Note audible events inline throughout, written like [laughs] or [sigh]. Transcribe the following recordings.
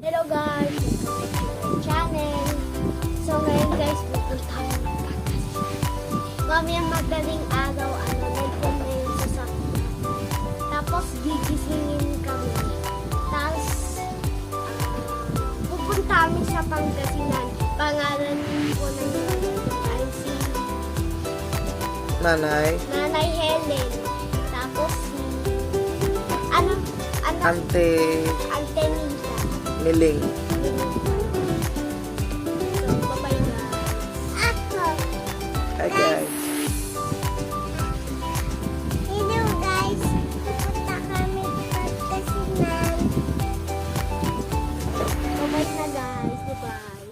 Hello guys! Channel! So ngayon guys, pupunta kami ng Pangasinan. Mamayang madaling araw, ano, nagpun na yung sasakyan. Tapos gigisingin kami. Tapos, ah, pupunta kami sa Pangasinan. Pangalan po ng ay si Nanay, Nanay Helen. Tapos si, ano, anak, Ante Ante Nisa. Ako. Hi guys. Hello guys. Pupunta kami pagkasinan. Bye-bye na guys. Bye-bye.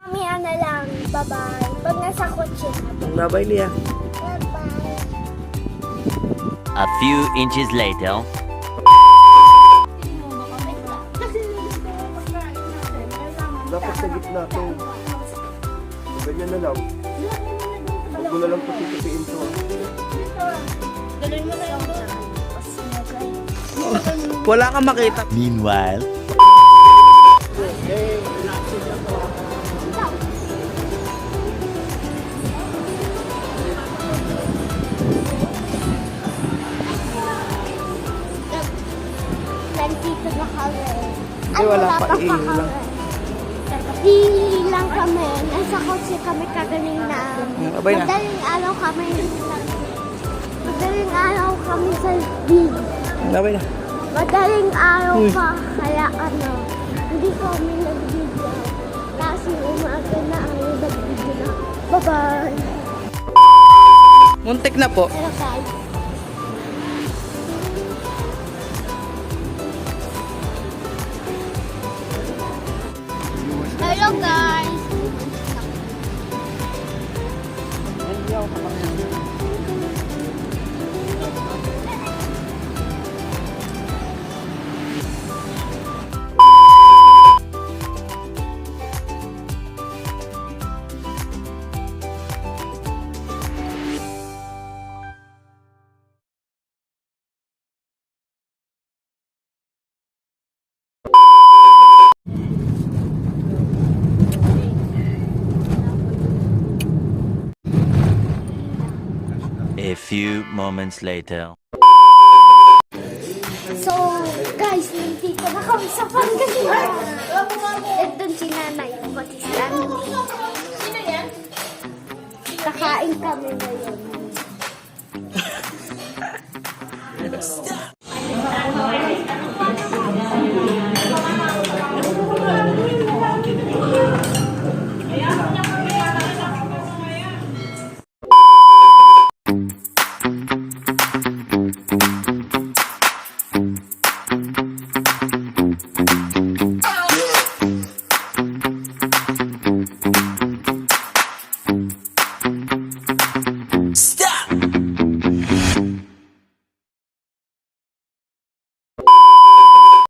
Kami na lang. Bye-bye. Pag nasa kotse na. Bye-bye, Lia. Bye-bye. A few inches later. Dapat sa gitna to. Ganyan na lang. Huwag mo na lang pati-tipiin to. Galing mo na yung Wala kang makita. Meanwhile. Nandito na kami. Eh, wala Hihingi lang kami. Nasa kotse kami kagaling na. Mm, abay na. Madaling araw kami. Madaling araw kami sa beach. Bye-bye na. Madaling araw Uy. pa. Kaya ano, hindi kami nag-video. Kasi umaga na ano, nag-video na. Bye-bye. Muntik na po. Hello guys. Hello guys. A few moments later. So, guys, nandito na kami sa Pangasinan. Ito si nanay, pati si Andy. Kakain kami ngayon.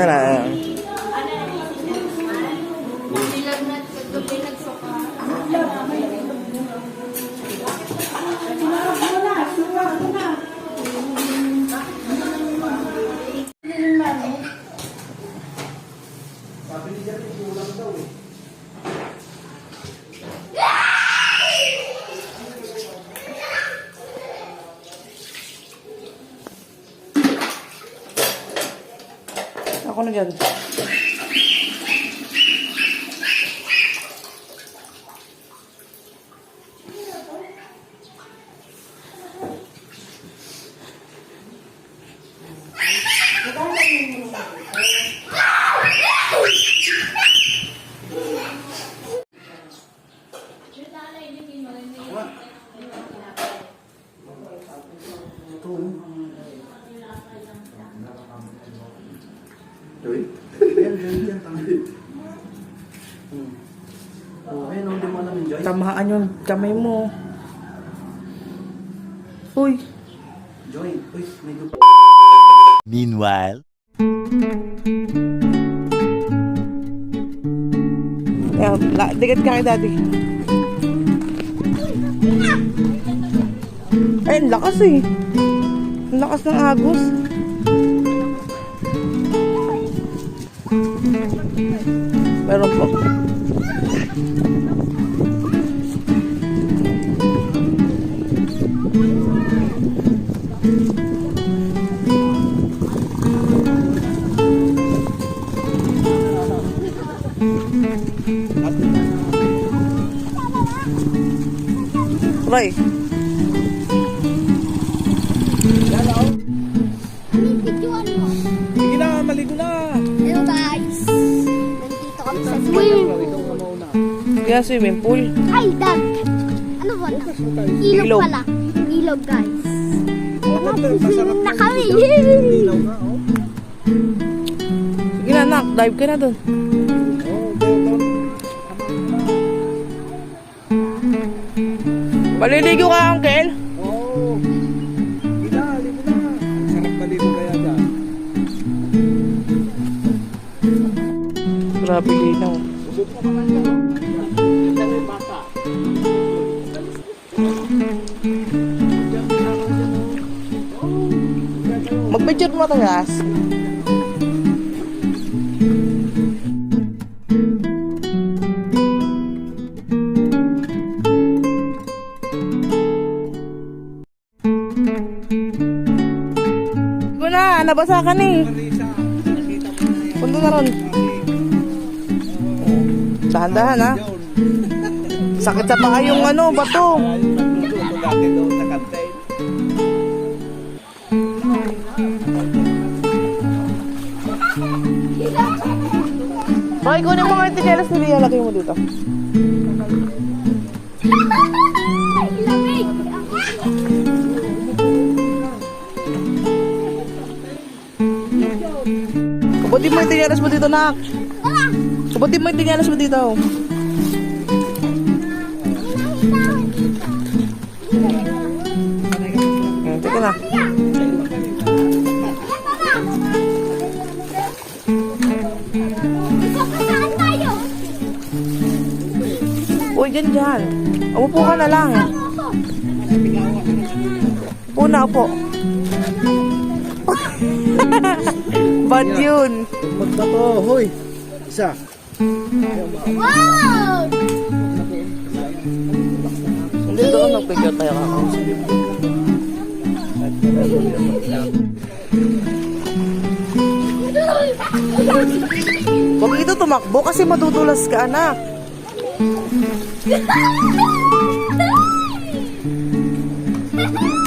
Tara. Ako na dyan. Ito. Tamaan yung kamay mo. Uy. Joy, uy, may dupa. Meanwhile. Ayan, la- digat ka kay daddy. Ay, ang lakas eh. Ang lakas ng agos. Meron po. Kaya swimming pool. Ay, dag. Ano ba na? Ilog Ilog. pala. Ilog guys. Masarap Na kami. Oh. Sige na, nak. Dive ka na dun. Oh, doon. Maliligo ka, uncle. Oh. Sige na, ligo na. Sarap maligo kaya dyan. Grabe linaw. Mag-picture mo. Go na, nabasa ka na eh. Punta na ron. Dahan-dahan ha. Sakit sa paa yung ano, bato. Dati doon sa Roy, kunin mo nga yung tinelas ni Ria. Lagay mo dito. Kabutin mo yung tinelas mo dito, nak. Kabutin mo yung tinelas mo dito. Hmm, teka na. Dyan, dyan. Umupo ka na lang. Upo na, [laughs] upo. Bad yun. Magbato, hoy. Isa. Wow! Hindi doon, nagpicture tayo kakausap. Huwag ito tumakbo kasi madudulas ka, anak. Ha ha!